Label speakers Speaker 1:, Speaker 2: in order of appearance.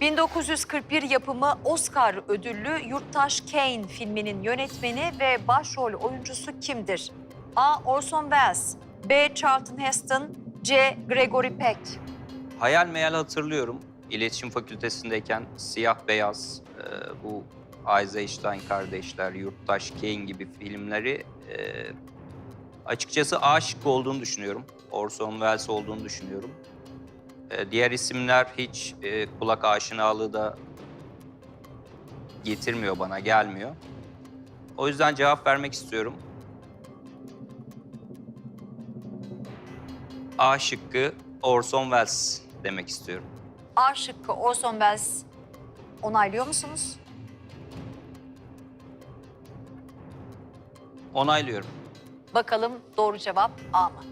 Speaker 1: 1941 yapımı Oscar ödüllü Yurttaş Kane filminin yönetmeni ve başrol oyuncusu kimdir? A. Orson Welles B. Charlton Heston C. Gregory Peck
Speaker 2: Hayal meyal hatırlıyorum. İletişim fakültesindeyken siyah beyaz e, bu Eisenstein kardeşler, Yurttaş Kane gibi filmleri e, açıkçası aşık olduğunu düşünüyorum. Orson Welles olduğunu düşünüyorum. E, diğer isimler hiç e, kulak aşinalığı da getirmiyor bana, gelmiyor. O yüzden cevap vermek istiyorum. A şıkkı Orson Welles demek istiyorum.
Speaker 1: A şıkkı Orson Welles onaylıyor musunuz?
Speaker 2: Onaylıyorum.
Speaker 1: Bakalım doğru cevap A mı?